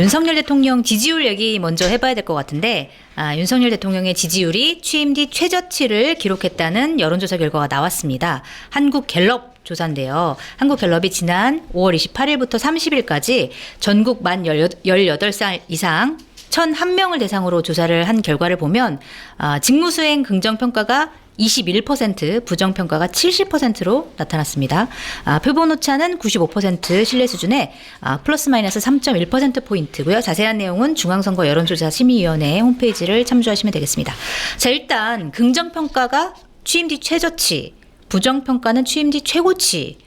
윤석열 대통령 지지율 얘기 먼저 해봐야 될 것 같은데 아, 윤석열 대통령의 지지율이 취임 뒤 최저치를 기록했다는 여론조사 결과가 나왔습니다. 한국 갤럽 조사인데요. 한국 갤럽이 지난 5월 28일부터 30일까지 전국 만 18살 이상 1,001명을 대상으로 조사를 한 결과를 보면 아, 직무수행 긍정평가가 21%, 부정평가가 70%로 나타났습니다. 아, 표본 오차는 95% 신뢰 수준에 아, 플러스 마이너스 3.1%포인트고요. 자세한 내용은 중앙선거 여론조사 심의위원회 홈페이지를 참조하시면 되겠습니다. 자, 일단 긍정평가가 취임 뒤 최저치, 부정평가는 취임 뒤 최고치.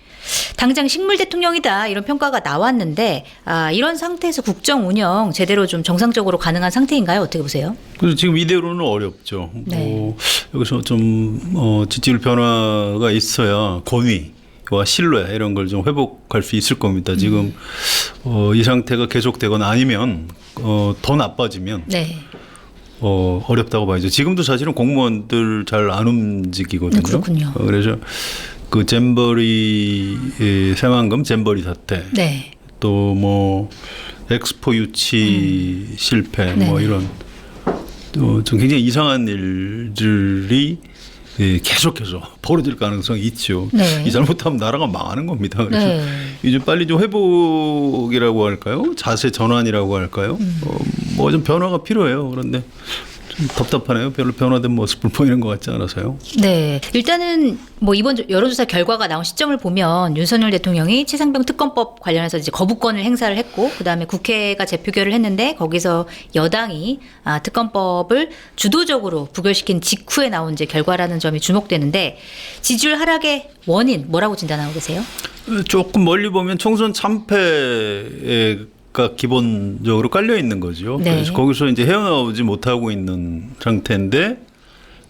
당장 식물 대통령이다 이런 평가가 나왔는데 아, 이런 상태에서 국정 운영 제대로 좀 정상적으로 가능한 상태인가요? 어떻게 보세요? 그래서 지금 이대로는 어렵죠. 네. 뭐 여기서 좀 어, 지지율 변화가 있어야 권위 와 신뢰 이런 걸 좀 회복할 수 있을 겁니다. 지금 어, 이 상태가 계속되거나 아니면 어, 더 나빠지면 네. 어, 어렵다고 봐야죠. 지금도 사실은 공무원들 잘 안 움직이거든요. 음, 그렇군요. 어, 그래서 그 잼버리 의 새만금 잼버리 사태 네. 또뭐 엑스포 유치 실패 뭐 음. 네네. 이런 또 좀 굉장히 이상한 일들이 예, 계속해서 벌어질 가능성이 있죠. 네. 이 잘못하면 나라가 망하는 겁니다. 그래서 네. 이제 빨리 좀 회복이라고 할까요? 자세 전환이라고 할까요? 음. 어, 뭐 좀 변화가 필요해요. 그런데 좀 답답하네요. 별로 변화된 모습을 보이는 것 같지 않아서요. 네. 일단은 뭐 이번 조- 여론조사 결과가 나온 시점을 보면 윤석열 대통령이 최상병 특검법 관련해서 이제 거부권을 행사를 했고 그다음에 국회가 재표결을 했는데 거기서 여당이 아, 특검법을 주도적으로 부결시킨 직후에 나온 이제 결과라는 점이 주목되는데 지지율 하락의 원인 뭐라고 진단하고 계세요? 조금 멀리 보면 총선 참패 가 기본적으로 깔려 있는 거죠. 네. 그래서 거기서 이제 헤어나오지 못하고 있는 상태인데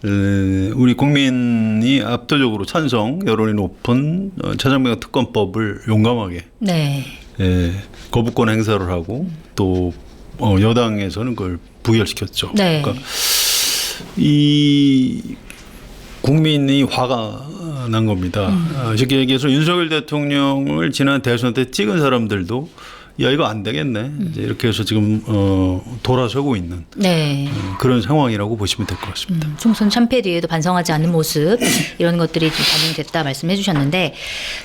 에, 우리 국민이 압도적으로 찬성 여론이 높은 어, 차장명 특검법을 용감하게 네. 에, 거부권 행사를 하고 또 어, 여당에서는 그걸 부결시켰죠. 네. 그러니까 이 국민이 화가 난 겁니다. 아, 쉽게 얘기해서 윤석열 대통령을 지난 대선 때 찍은 사람들도 야 이거 안 되겠네. 이제 이렇게 해서 지금 어, 돌아서고 있는 네. 음, 그런 상황이라고 보시면 될 것 같습니다. 음, 총선 참패 뒤에도 반성하지 않는 모습 이런 것들이 좀 반영됐다 말씀해 주셨는데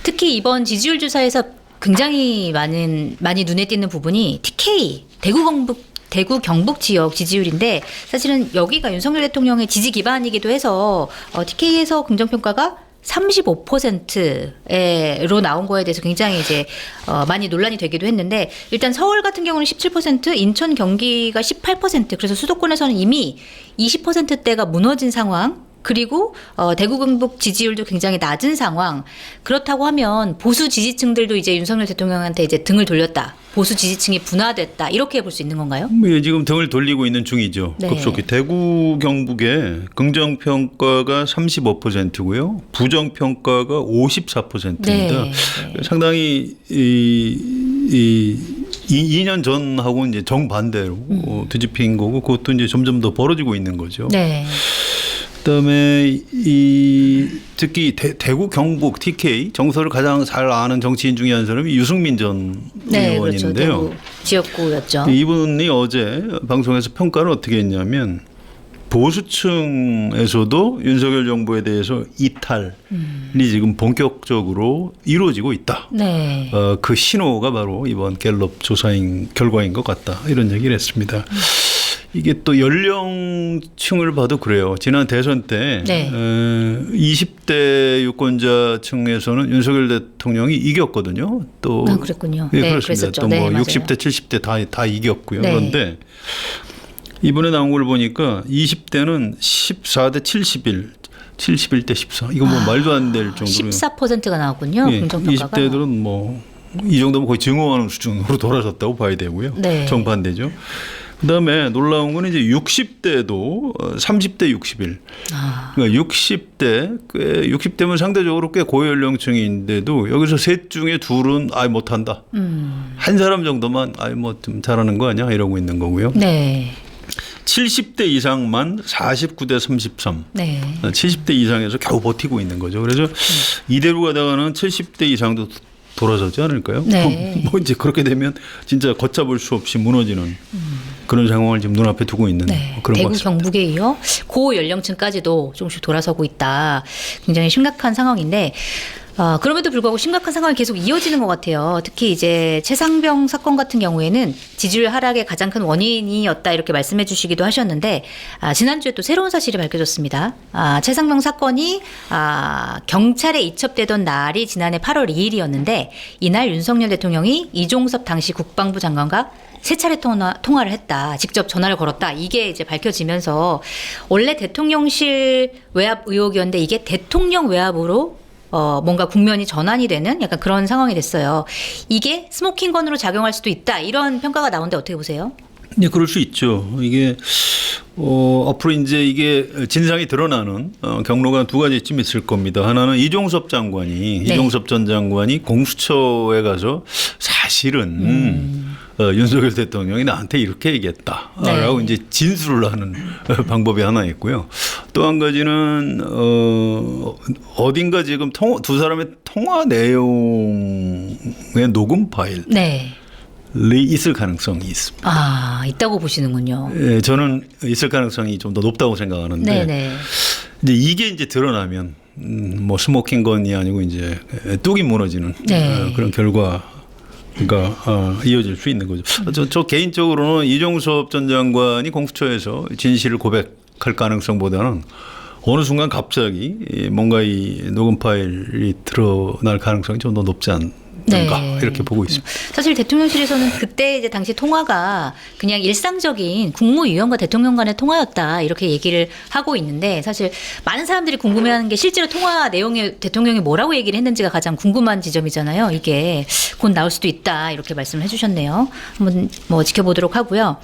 특히 이번 지지율 조사에서 굉장히 많은 많이 눈에 띄는 부분이 TK 대구 경북 대구 경북 지역 지지율인데 사실은 여기가 윤석열 대통령의 지지 기반이기도 해서 어, TK에서 긍정 평가가 35%로 나온 거에 대해서 굉장히 이제 어, 많이 논란이 되기도 했는데 일단 서울 같은 경우는 17%, 인천 경기가 18% 그래서 수도권에서는 이미 20%대가 무너진 상황. 그리고 어, 대구 경북 지지율도 굉장히 낮은 상황. 그렇다고 하면 보수 지지층들도 이제 윤석열 대통령한테 이제 등을 돌렸다. 보수 지지층이 분화됐다. 이렇게 볼 수 있는 건가요? 뭐 예, 지금 등을 돌리고 있는 중이죠. 네. 급속히 대구 경북의 긍정 평가가 35%고요. 부정 평가가 54%입니다. 네. 상당히 이, 이, 이 2년 전하고 이제 정반대로 음. 어, 뒤집힌 거고 그것도 이제 점점 더 벌어지고 있는 거죠. 네. 그다음에 이 특히 대, 구 경북 TK 정서를 가장 잘 아는 정치인 중에 한 사람이 유승민 전 네, 그렇죠. 의원인데요. 대구 지역구였죠. 이분이 어제 방송에서 평가를 어떻게 했냐면 보수층에서도 윤석열 정부에 대해서 이탈이 지금 본격적으로 이루어지고 있다. 네. 어, 그 신호가 바로 이번 갤럽 조사인 결과인 것 같다. 이런 얘기를 했습니다. 이게 또 연령층을 봐도 그래요. 지난 대선 때 네. 어, 20대 유권자층에서는 윤석열 대통령이 이겼거든요. 또 아, 그랬군요. 예, 네, 그렇습니다. 또뭐 네, 맞아요. 60대, 70대 다, 다 이겼고요. 네. 그런데 이번에 나온 걸 보니까 20대는 14대 71, 71대 14. 이거 뭐 말도 안 될 정도로. 14%가 나왔군요. 예, 긍정평가가. 20대들은 뭐 이 정도면 거의 증오하는 수준으로 돌아섰다고 봐야 되고요. 네. 정반대죠. 그다음에 놀라운 거는 이제 60대도 어, 30대 61. 아, 그러니까 60대 꽤 60대면 상대적으로 꽤 고연령층인데도 여기서 셋 중에 둘은 아예 못한다. 음. 한 사람 정도만 아예 뭐 좀 잘하는 거 아니야 이러고 있는 거고요. 네. 70대 이상만 49대 33. 네. 70대 이상에서 겨우 버티고 있는 거죠. 그래서 이대로 가다가는 70대 이상도 돌아서지 않을까요? 네. 뭐 이제 그렇게 되면 진짜 걷잡을 수 없이 무너지는 그런 상황을 지금 눈앞에 두고 있는 네, 그런 것 대구 같습니다. 경북에 이어 고 연령층까지도 조금씩 돌아서고 있다. 굉장히 심각한 상황인데 어, 그럼에도 불구하고 심각한 상황이 계속 이어지는 것 같아요. 특히 이제 최상병 사건 같은 경우에는 지지율 하락의 가장 큰 원인이었다 이렇게 말씀해 주시기도 하셨는데 아, 지난주에 또 새로운 사실이 밝혀졌습니다. 아, 최상병 사건이 아, 경찰에 이첩되던 날이 지난해 8월 2일이었는데 이날 윤석열 대통령이 이종섭 당시 국방부 장관과 세 차례 통화, 통화를 했다. 직접 전화를 걸었다. 이게 이제 밝혀지면서 원래 대통령실 외압 의혹이었는데 이게 대통령 외압으로 어, 뭔가 국면이 전환이 되는 약간 그런 상황이 됐어요. 이게 스모킹 건으로 작용할 수도 있다. 이런 평가가 나오는데 어떻게 보세요? 네, 그럴 수 있죠. 이게 어, 앞으로 이제 이게 진상이 드러나는 어, 경로가 두 가지쯤 있을 겁니다. 하나는 이종섭 장관이 네. 이종섭 전 장관이 공수처에 가서 사실은 음. 어, 윤석열 대통령이 나한테 이렇게 얘기했다라고 네. 이제 진술을 하는 방법이 하나 있고요. 또 한 가지는 어, 어딘가 지금 통, 두 사람의 통화 내용의 녹음 파일. 네. 이 있을 가능성이 있습니다. 아, 있다고 보시는군요. 예, 저는 있을 가능성이 좀 더 높다고 생각하는데 네네. 이제 이게 이제 드러나면 음, 뭐 스모킹 건이 아니고 이제 뚝이 무너지는 네. 어, 그런 결과 가 어, 이어질 수 있는 거죠. 저, 저 개인적으로는 이종섭 전 장관이 공수처에서 진실을 고백할 가능성보다는 어느 순간 갑자기 이 뭔가 이 녹음 파일이 드러날 가능성이 좀 더 높지 않 는가 네. 이렇게 보고 있습니다. 사실 대통령실에서는 그때 이제 당시 통화가 그냥 일상적인 국무위원과 대통령 간의 통화였다 이렇게 얘기를 하고 있는데 사실 많은 사람들이 궁금해하는 게 실제로 통화 내용에 대통령이 뭐라고 얘기를 했는지가 가장 궁금한 지점이잖아요. 이게 곧 나올 수도 있다 이렇게 말씀을 해주셨네요. 한번 뭐 지켜보도록 하고요.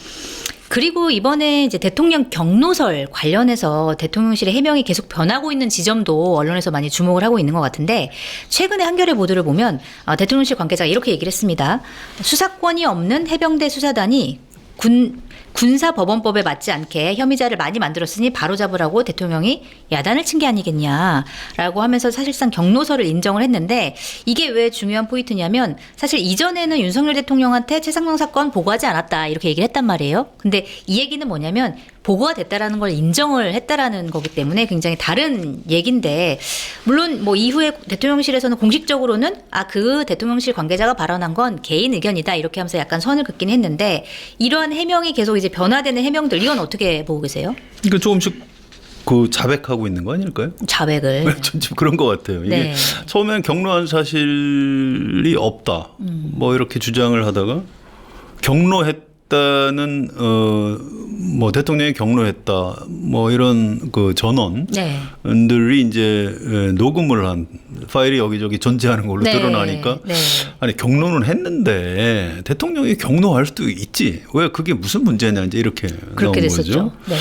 그리고 이번에 이제 대통령 경로설 관련해서 대통령실의 해명이 계속 변하고 있는 지점도 언론에서 많이 주목을 하고 있는 것 같은데 최근에 한겨레 보도를 보면 어, 대통령실 관계자가 이렇게 얘기를 했습니다. 수사권이 없는 해병대 수사단이 군 군사법원법에 맞지 않게 혐의자를 많이 만들었으니 바로잡으라고 대통령이 야단을 친 게 아니겠냐라고 하면서 사실상 경로설을 인정을 했는데 이게 왜 중요한 포인트냐면 사실 이전에는 윤석열 대통령한테 최상병 사건 보고하지 않았다 이렇게 얘기를 했단 말이에요. 근데 이 얘기는 뭐냐면 보고가 됐다라는 걸 인정을 했다라는 거기 때문에 굉장히 다른 얘기인데 물론 뭐 이후에 대통령실에서는 공식적으로는 아 그 대통령실 관계자가 발언한 건 개인 의견이다 이렇게 하면서 약간 선을 긋긴 했는데 이러한 해명이 계속 이제 변화되는 해명들 이건 어떻게 보고 계세요? 그러니까 조금씩 그 자백하고 있는 거 아닐까요? 자백을 전좀 그런 것 같아요. 이게 네. 처음엔 경로한 사실이 없다. 음. 뭐 이렇게 주장을 하다가 경로했다는 어 뭐 대통령이 경로했다. 뭐 이런 그 전원. 네. 들이 이제 에, 녹음을 한 파일이 여기저기 존재하는 걸로 네. 드러나니까 네. 아니 경로는 했는데 대통령이 경로할 수도 있지 왜 그게 무슨 문제냐 이제 이렇게 그렇게 나온 됐었죠. 거죠. 네.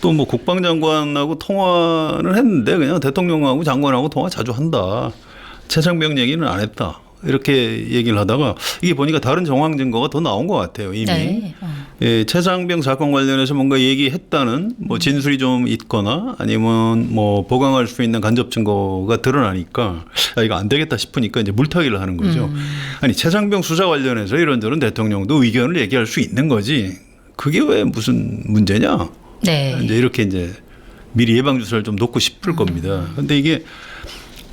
또뭐 국방장관하고 통화는 했는데 그냥 대통령하고 장관하고 통화 자주 한다. 최상병 얘기는 안 했다. 이렇게 얘기를 하다가 이게 보니까 다른 정황 증거가 더 나온 것 같아요 이미. 네. 어. 예, 최상병 사건 관련해서 뭔가 얘기했다는 뭐 진술이 좀 있거나 아니면 뭐 보강할 수 있는 간접 증거가 드러나니까 아, 이거 안 되겠다 싶으니까 이제 물타기를 하는 거죠. 음. 아니 최상병 수사 관련해서 이런저런 대통령도 의견을 얘기할 수 있는 거지. 그게 왜 무슨 문제냐? 네. 이제 이렇게 이제 미리 예방 주사를 좀 놓고 싶을 음. 겁니다. 근데 이게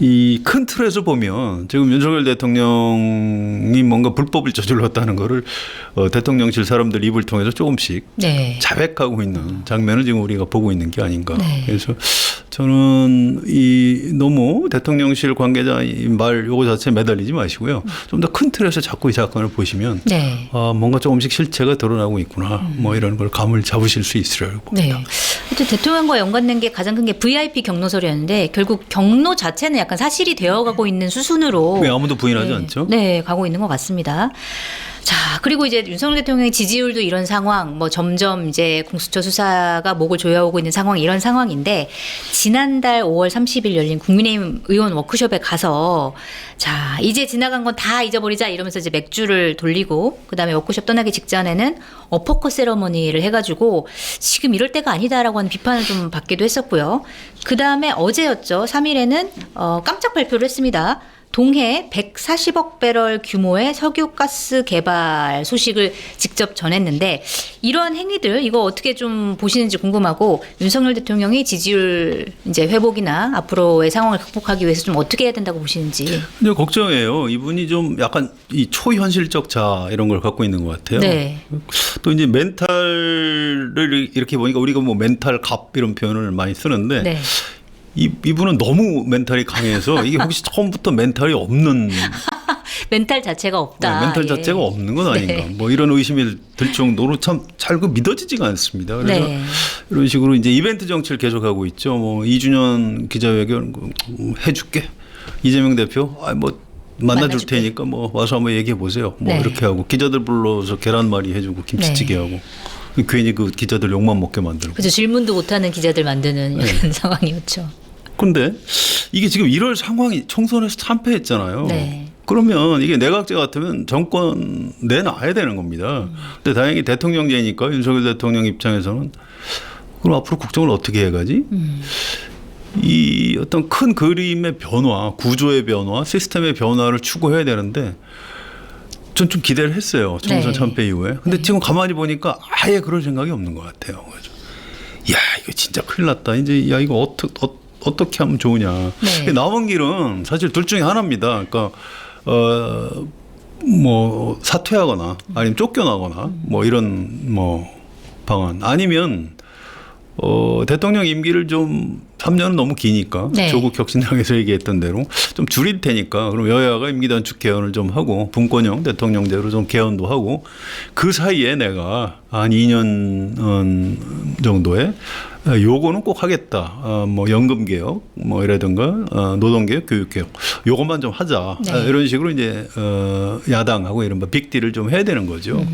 이 큰 틀에서 보면 지금 윤석열 대통령이 뭔가 불법을 저질렀다는 거를 어, 대통령실 사람들 입을 통해서 조금씩 네. 자백하고 있는 장면을 지금 우리가 보고 있는 게 아닌가. 네. 그래서 저는 이 너무 대통령실 관계자 말 요거 자체에 매달리지 마시고요. 좀 더 큰 틀에서 자꾸 이 사건을 보시면 네. 아, 뭔가 조금씩 실체가 드러나고 있구나. 뭐 이런 걸 감을 잡으실 수 있으려고 봅니다. 네. 하여튼 대통령과 연관된 게 가장 큰 게 VIP 경로설이었는데 결국 경로 자체는 약간 사실이 되어가고 있는 수순으로 왜 아무도 부인하지 네. 않죠? 네, 가고 있는 것 같습니다. 자, 그리고 이제 윤석열 대통령의 지지율도 이런 상황, 뭐 점점 이제 공수처 수사가 목을 조여오고 있는 상황, 이런 상황인데, 지난달 5월 30일 열린 국민의힘 의원 워크숍에 가서, 자, 이제 지나간 건 다 잊어버리자 이러면서 이제 맥주를 돌리고, 그 다음에 워크숍 떠나기 직전에는 어퍼컷 세러머니를 해가지고, 지금 이럴 때가 아니다라고 하는 비판을 좀 받기도 했었고요. 그 다음에 어제였죠. 3일에는 어, 깜짝 발표를 했습니다. 동해 140억 배럴 규모의 석유가스 개발 소식을 직접 전했는데 이러한 행위들 이거 어떻게 좀 보시는지 궁금하고 윤석열 대통령이 지지율 이제 회복이나 앞으로의 상황을 극복하기 위해서 좀 어떻게 해야 된다고 보시는지. 근데 걱정해요. 이분이 좀 약간 이 초현실적 자 이런 걸 갖고 있는 것 같아요. 네. 또 이제 멘탈을 이렇게 보니까 우리가 뭐 멘탈 갑 이런 표현을 많이 쓰는데 네. 이, 이분은 너무 멘탈이 강해서 이게 혹시 처음부터 멘탈이 없는 멘탈 자체가 없다. 네, 멘탈 예. 자체가 없는 건 아닌가 네. 뭐 이런 의심이 들 정도로 참잘그 믿어지지가 않습니다. 그래서 네. 이런 식으로 이제 이벤트 정치를 계속하고 있죠. 뭐 이준현 기자회견 그, 음, 해줄게 이재명 대표 아뭐 만나줄 만나줄게. 테니까 뭐 와서 한번 얘기해 보세요. 뭐 네. 이렇게 하고 기자들 불러서 계란말이 해주고 김치찌개 하고 괜히 그 기자들 욕만 먹게 만들고. 그죠 질문도 못하는 기자들 만드는 네. 이런 상황이었죠. 근데 이게 지금 이럴 상황이 총선에서 참패했잖아요. 네. 그러면 이게 내각제 같으면 정권 내놔야 되는 겁니다. 근데 다행히 대통령제니까 윤석열 대통령 입장에서는 그럼 앞으로 국정을 어떻게 해가지? 이 어떤 큰 그림의 변화, 구조의 변화, 시스템의 변화를 추구해야 되는데 전 좀 기대를 했어요. 총선 네. 참패 이후에. 근데 지금 가만히 보니까 아예 그럴 생각이 없는 것 같아요. 그래서 야 이거 진짜 큰일 났다. 이제 야 이거 어떻게 어떻게 하면 좋으냐. 네. 남은 길은 사실 둘 중에 하나입니다. 그러니까 어 뭐 사퇴하거나 아니면 쫓겨나거나 뭐 이런 뭐 방안 아니면 어 대통령 임기를 좀 3년은 너무 기니까 네. 조국 혁신당에서 얘기했던 대로 좀 줄일 테니까 그럼 여야가 임기 단축 개헌을 좀 하고 분권형 대통령제로 좀 개헌도 하고 그 사이에 내가 한 2년 어, 정도에 요거는 꼭 하겠다. 어, 뭐 연금 개혁 뭐 이라든가 어, 노동 개혁, 교육 개혁 요것만 좀 하자. 네. 아, 이런 식으로 이제 어, 야당하고 이런 뭐 빅딜을 좀 해야 되는 거죠.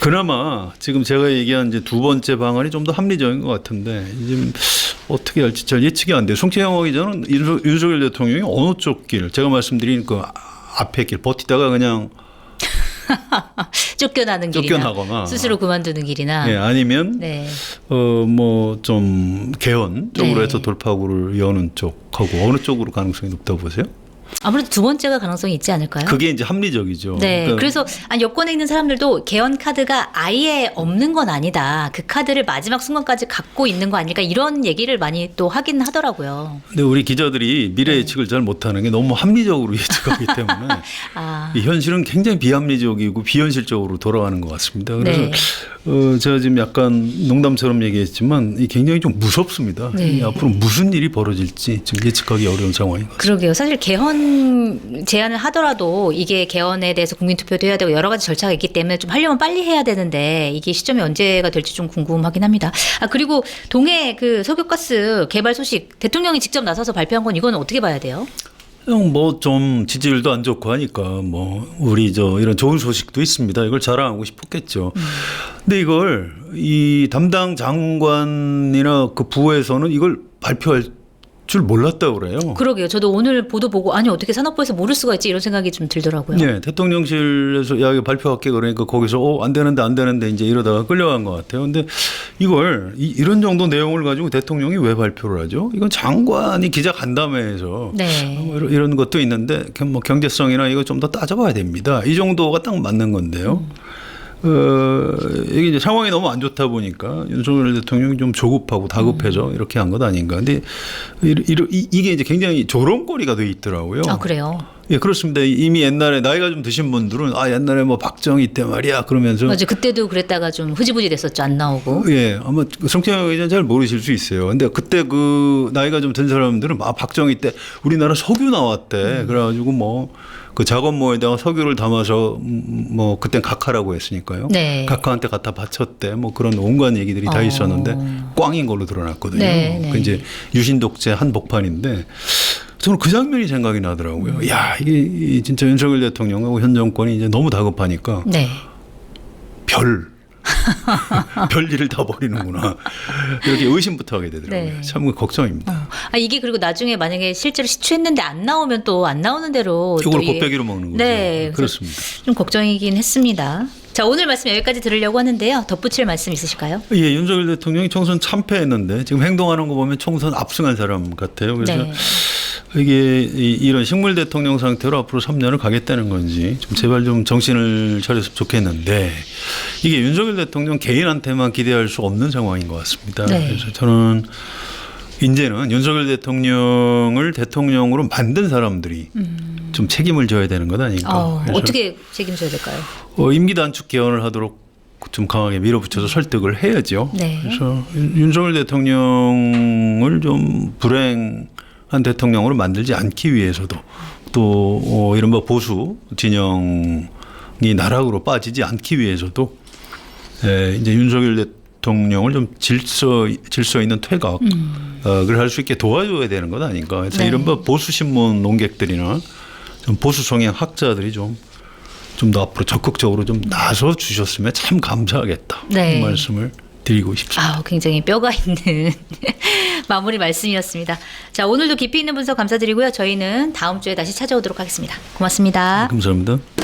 그나마 지금 제가 얘기한 이제 두 번째 방안이 좀 더 합리적인 것 같은데 지금 어떻게 할지 잘 예측이 안 돼요. 기자는 윤석- 윤석열 대통령이 어느 쪽 길, 제가 말씀드린 그 앞에 길 버티다가 그냥 쫓겨나는 길이나 쫓겨나거나. 스스로 그만두는 길이나 예, 아니면 네. 어뭐 좀 개헌 쪽으로 네. 해서 돌파구를 여는 쪽하고 어느 쪽으로 가능성이 높다고 보세요? 아무래도 두 번째가 가능성이 있지 않을까요? 그게 이제 합리적이죠. 네. 그러니까 그래서 아니, 여권에 있는 사람들도 개헌 카드가 아예 없는 건 아니다. 그 카드를 마지막 순간까지 갖고 있는 거 아닐까 이런 얘기를 많이 또 하긴 하더라고요. 근데 우리 기자들이 미래 네. 예측을 잘 못하는 게 너무 합리적으로 예측하기 때문에 아, 이 현실은 굉장히 비합리적이고 비현실적으로 돌아가는 것 같습니다. 그래서 네. 어, 제가 지금 약간 농담처럼 얘기했지만 이 굉장히 좀 무섭습니다. 네. 이 앞으로 무슨 일이 벌어질지 지금 예측하기 어려운 상황인 것 같습니다. 그러게요. 사실 개헌 제안을 하더라도 이게 개헌에 대해서 국민투표도 해야 되고 여러 가지 절차가 있기 때문에 좀 하려면 빨리 해야 되는데 이게 시점이 언제가 될지 좀 궁금하긴 합니다. 아 그리고 동해 그 석유가스 개발 소식 대통령이 직접 나서서 발표한 건 이건 어떻게 봐야 돼요? 그냥 뭐좀 지지율도 안 좋고 하니까 뭐 우리 저 이런 좋은 소식도 있습니다. 이걸 자랑하고 싶었겠죠. 근데 이걸 이 담당 장관이나 그 부에서는 이걸 발표할 줄 몰랐다고 그래요. 그러게요. 저도 오늘 보도 보고 아니 어떻게 산업부에서 모를 수가 있지 이런 생각이 좀 들더라고요. 네, 대통령실에서 야 이거 발표할게 그러니까 거기서 어안 되는데 안 되는데 이제 이러다가 끌려간 것 같아요. 근데 이걸 이, 이런 정도 내용을 가지고 대통령이 왜 발표를 하죠? 이건 장관이 기자 간담회에서 네. 뭐 이런, 이런 것도 있는데 경- 뭐 경제성이나 이거 좀 더 따져봐야 됩니다. 이 정도가 딱 맞는 건데요. 어, 이게 이제 상황이 너무 안 좋다 보니까 윤석열 대통령이 좀 조급하고 다급해져 이렇게 한 것 아닌가. 근데 이, 이, 이게 이제 굉장히 조롱거리가 돼 있더라고요. 아 그래요. 예, 그렇습니다. 이미 옛날에 나이가 좀 드신 분들은 아 옛날에 뭐 박정희 때 말이야 그러면서 맞아 그때도 그랬다가 좀 흐지부지 됐었죠 안 나오고. 예, 아마 성채영 의장 잘 모르실 수 있어요. 근데 그때 그 나이가 좀 든 사람들은 아 박정희 때 우리나라 석유 나왔대. 그래가지고 뭐 그 작업모에다가 석유를 담아서 음, 뭐 그땐 각하라고 했으니까요. 네. 각하한테 갖다 바쳤대. 뭐 그런 온갖 얘기들이 다 어. 있었는데 꽝인 걸로 드러났거든요. 네, 네. 그 이제 유신 독재 한복판인데 저는 그 장면이 생각이 나더라고요. 야 이게 이 진짜 윤석열 대통령하고 현 정권이 이제 너무 다급하니까 네. 별. 별 일을 다 버리는구나. 이렇게 의심부터 하게 되더라고요. 네. 참 걱정입니다. 어. 아 이게 그리고 나중에 만약에 실제로 시추했는데 안 나오면 또 안 나오는 대로 이걸 곱빼기로 먹는 거죠. 네, 그렇습니다. 좀 걱정이긴 했습니다. 자, 오늘 말씀 여기까지 들으려고 하는데요. 덧붙일 말씀 있으실까요? 예, 윤석열 대통령이 총선 참패했는데 지금 행동하는 거 보면 총선 압승한 사람 같아요. 그래서 네. 이게 이- 이런 식물 대통령 상태로 앞으로 3년을 가겠다는 건지 좀 제발 좀 정신을 차렸으면 좋겠는데 이게 윤석열 대통령 개인한테만 기대할 수 없는 상황인 것 같습니다. 네. 그래서 저는 이제는 윤석열 대통령을 대통령으로 만든 사람들이 좀 책임을 져야 되는 것 아닌가. 음. 어, 어떻게 책임져야 될까요? 어, 임기 단축 개헌을 하도록 좀 강하게 밀어붙여서 설득을 해야죠. 네. 그래서 윤- 윤석열 대통령을 좀 불행 한 대통령으로 만들지 않기 위해서도 또 어, 이른바 보수 진영이 나락으로 빠지지 않기 위해서도 에, 이제 윤석열 대통령을 좀 질서 질서 있는 퇴각 어, 그걸 할수 있게 도와줘야 되는 것 아닌가. 그래서 네. 이른바 보수 신문 논객들이나 좀 보수 성향 학자들이 좀 좀 더 앞으로 적극적으로 좀 나서 주셨으면 참 감사하겠다. 네. 그 말씀을 드리고 싶습니다. 아, 굉장히 뼈가 있는 마무리 말씀이었습니다. 자, 오늘도 깊이 있는 분석 감사드리고요. 저희는 다음 주에 다시 찾아오도록 하겠습니다. 고맙습니다. 감사합니다.